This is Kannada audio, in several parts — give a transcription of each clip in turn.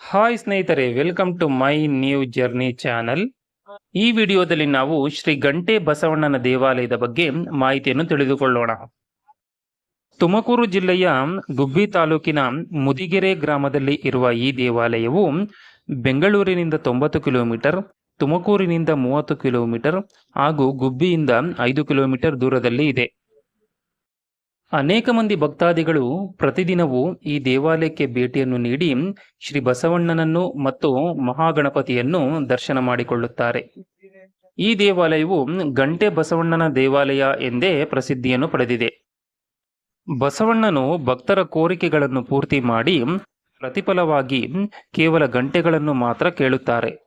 ಹಾಯ್ ಸ್ನೇಹಿತರೆ, welcome to my new journey channel. ಈ ವಿಡಿಯೋದಲ್ಲಿ ನಾವು ಶ್ರೀ ಗಂಟೆ ಬಸವಣ್ಣನ ದೇವಾಲಯದ ಬಗ್ಗೆ ಮಾಹಿತಿಯನ್ನು ತಿಳಿದುಕೊಳ್ಳೋಣ. ತುಮಕೂರು ಜಿಲ್ಲೆಯ ಗುಬ್ಬಿ ತಾಲೂಕಿನ ಮುದಿಗೆರೆ ಗ್ರಾಮದಲ್ಲಿ ಇರುವ ಈ ದೇವಾಲಯವು ಬೆಂಗಳೂರಿನಿಂದ ತೊಂಬತ್ತು ಕಿಲೋಮೀಟರ್, ತುಮಕೂರಿನಿಂದ ಮೂವತ್ತು ಕಿಲೋಮೀಟರ್ ಹಾಗೂ ಗುಬ್ಬಿಯಿಂದ ಐದು ಕಿಲೋಮೀಟರ್ ದೂರದಲ್ಲಿ ಇದೆ. ಅನೇಕ ಮಂದಿ ಭಕ್ತಾದಿಗಳು ಪ್ರತಿದಿನವೂ ಈ ದೇವಾಲಯಕ್ಕೆ ಭೇಟಿಯನ್ನು ನೀಡಿ ಶ್ರೀ ಬಸವಣ್ಣನನ್ನು ಮತ್ತು ಮಹಾಗಣಪತಿಯನ್ನು ದರ್ಶನ ಮಾಡಿಕೊಳ್ಳುತ್ತಾರೆ. ಈ ದೇವಾಲಯವು ಗಂಟೆ ಬಸವಣ್ಣನ ದೇವಾಲಯ ಎಂದೇ ಪ್ರಸಿದ್ಧಿಯನ್ನು ಪಡೆದಿದೆ. ಬಸವಣ್ಣನು ಭಕ್ತರ ಕೋರಿಕೆಗಳನ್ನು ಪೂರ್ತಿ ಮಾಡಿ ಪ್ರತಿಫಲವಾಗಿ ಕೇವಲ ಗಂಟೆಗಳನ್ನು ಮಾತ್ರ ಕೇಳುತ್ತಾರೆ.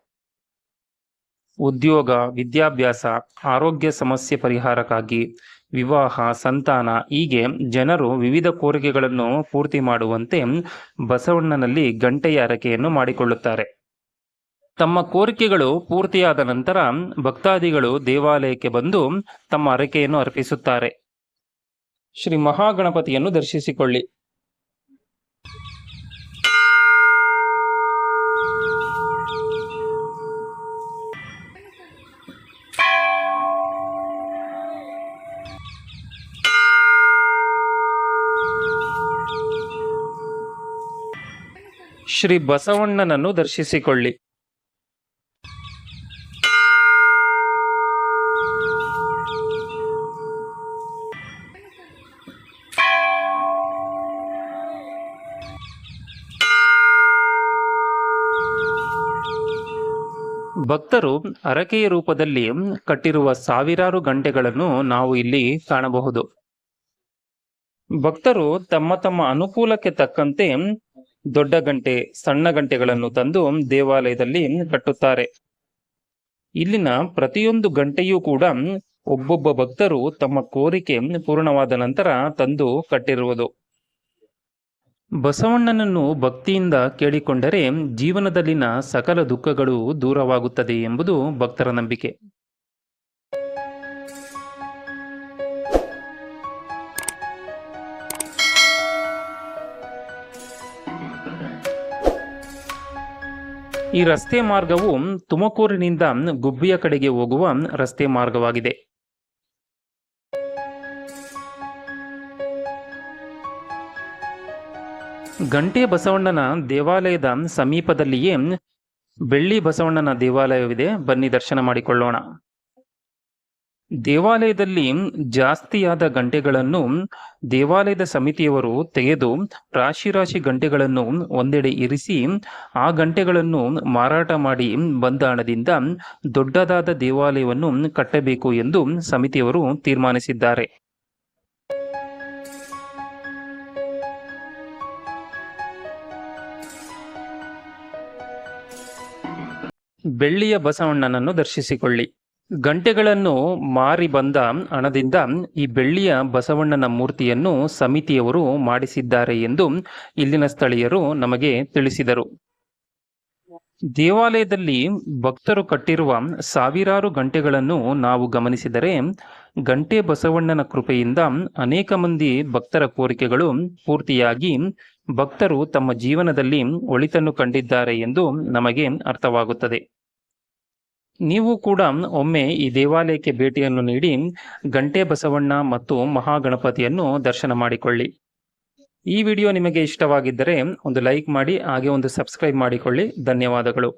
ಉದ್ಯೋಗ, ವಿದ್ಯಾಭ್ಯಾಸ, ಆರೋಗ್ಯ ಸಮಸ್ಯೆ ಪರಿಹಾರಕ್ಕಾಗಿ ವಿವಾಹ, ಸಂತಾನ ಹೀಗೆ ಜನರು ವಿವಿಧ ಕೋರಿಕೆಗಳನ್ನು ಪೂರ್ತಿ ಮಾಡುವಂತೆ ಬಸವಣ್ಣನಲ್ಲಿ ಗಂಟೆಯ ಹರಕೆಯನ್ನು ಮಾಡಿಕೊಳ್ಳುತ್ತಾರೆ. ತಮ್ಮ ಕೋರಿಕೆಗಳು ಪೂರ್ತಿಯಾದ ನಂತರ ಭಕ್ತಾದಿಗಳು ದೇವಾಲಯಕ್ಕೆ ಬಂದು ತಮ್ಮ ಹರಕೆಯನ್ನು ಅರ್ಪಿಸುತ್ತಾರೆ. ಶ್ರೀ ಮಹಾಗಣಪತಿಯನ್ನು ದರ್ಶಿಸಿಕೊಳ್ಳಿ. ಶ್ರೀ ಬಸವಣ್ಣನನ್ನು ದರ್ಶಿಸಿಕೊಳ್ಳಿ. ಭಕ್ತರು ಅರಕೆಯ ರೂಪದಲ್ಲಿ ಕಟ್ಟಿರುವ ಸಾವಿರಾರು ಗಂಟೆಗಳನ್ನು ನಾವು ಇಲ್ಲಿ ಕಾಣಬಹುದು. ಭಕ್ತರು ತಮ್ಮ ತಮ್ಮ ಅನುಕೂಲಕ್ಕೆ ತಕ್ಕಂತೆ ದೊಡ್ಡ ಗಂಟೆ, ಸಣ್ಣ ಗಂಟೆಗಳನ್ನು ತಂದು ದೇವಾಲಯದಲ್ಲಿ ಕಟ್ಟುತ್ತಾರೆ. ಇಲ್ಲಿನ ಪ್ರತಿಯೊಂದು ಗಂಟೆಯೂ ಕೂಡ ಒಬ್ಬೊಬ್ಬ ಭಕ್ತರು ತಮ್ಮ ಕೋರಿಕೆ ಪೂರ್ಣವಾದ ನಂತರ ತಂದು ಕಟ್ಟಿರುವುದು. ಬಸವಣ್ಣನನ್ನು ಭಕ್ತಿಯಿಂದ ಕೇಳಿಕೊಂಡರೆ ಜೀವನದಲ್ಲಿನ ಸಕಲ ದುಃಖಗಳು ದೂರವಾಗುತ್ತದೆ ಎಂಬುದು ಭಕ್ತರ ನಂಬಿಕೆ. ಈ ರಸ್ತೆ ಮಾರ್ಗವು ತುಮಕೂರಿನಿಂದ ಗುಬ್ಬಿಯ ಕಡೆಗೆ ಹೋಗುವ ರಸ್ತೆ ಮಾರ್ಗವಾಗಿದೆ. ಗಂಟೆ ಬಸವಣ್ಣನ ದೇವಾಲಯದ ಸಮೀಪದಲ್ಲಿಯೇ ಬೆಳ್ಳಿ ಬಸವಣ್ಣನ ದೇವಾಲಯವಿದೆ. ಬನ್ನಿ ದರ್ಶನ ಮಾಡಿಕೊಳ್ಳೋಣ. ದೇವಾಲಯದಲ್ಲಿ ಜಾಸ್ತಿಯಾದ ಗಂಟೆಗಳನ್ನು ದೇವಾಲಯದ ಸಮಿತಿಯವರು ತೆಗೆದು ರಾಶಿ ರಾಶಿ ಗಂಟೆಗಳನ್ನು ಒಂದೆಡೆ ಇರಿಸಿ ಆ ಗಂಟೆಗಳನ್ನು ಮಾರಾಟ ಮಾಡಿ ಬಂದ ಹಣದಿಂದ ದೊಡ್ಡದಾದ ದೇವಾಲಯವನ್ನು ಕಟ್ಟಬೇಕು ಎಂದು ಸಮಿತಿಯವರು ತೀರ್ಮಾನಿಸಿದ್ದಾರೆ. ಬೆಳ್ಳಿಯ ಬಸವಣ್ಣನನ್ನು ದರ್ಶಿಸಿಕೊಳ್ಳಿ. ಗಂಟೆಗಳನ್ನು ಮಾರಿ ಬಂದ ಹಣದಿಂದ ಈ ಬೆಳ್ಳಿಯ ಬಸವಣ್ಣನ ಮೂರ್ತಿಯನ್ನು ಸಮಿತಿಯವರು ಮಾಡಿಸಿದ್ದಾರೆ ಎಂದು ಇಲ್ಲಿನ ಸ್ಥಳೀಯರು ನಮಗೆ ತಿಳಿಸಿದರು. ದೇವಾಲಯದಲ್ಲಿ ಭಕ್ತರು ಕಟ್ಟಿರುವ ಸಾವಿರಾರು ಗಂಟೆಗಳನ್ನು ನಾವು ಗಮನಿಸಿದರೆ ಗಂಟೆ ಬಸವಣ್ಣನ ಕೃಪೆಯಿಂದ ಅನೇಕ ಮಂದಿ ಭಕ್ತರ ಕೋರಿಕೆಗಳು ಪೂರ್ತಿಯಾಗಿ ಭಕ್ತರು ತಮ್ಮ ಜೀವನದಲ್ಲಿ ಒಳಿತನ್ನು ಕಂಡಿದ್ದಾರೆ ಎಂದು ನಮಗೆ ಅರ್ಥವಾಗುತ್ತದೆ. ನೀವು ಕೂಡ ಒಮ್ಮೆ ಈ ದೇವಾಲಯಕ್ಕೆ ಭೇಟಿಯನ್ನು ನೀಡಿ ಗಂಟೆ ಬಸವಣ್ಣ ಮತ್ತು ಮಹಾಗಣಪತಿಯನ್ನು ದರ್ಶನ ಮಾಡಿಕೊಳ್ಳಿ. ಈ ವಿಡಿಯೋ ನಿಮಗೆ ಇಷ್ಟವಾಗಿದ್ದರೆ ಒಂದು ಲೈಕ್ ಮಾಡಿ, ಹಾಗೆ ಒಂದು ಸಬ್ಸ್ಕ್ರೈಬ್ ಮಾಡಿಕೊಳ್ಳಿ. ಧನ್ಯವಾದಗಳು.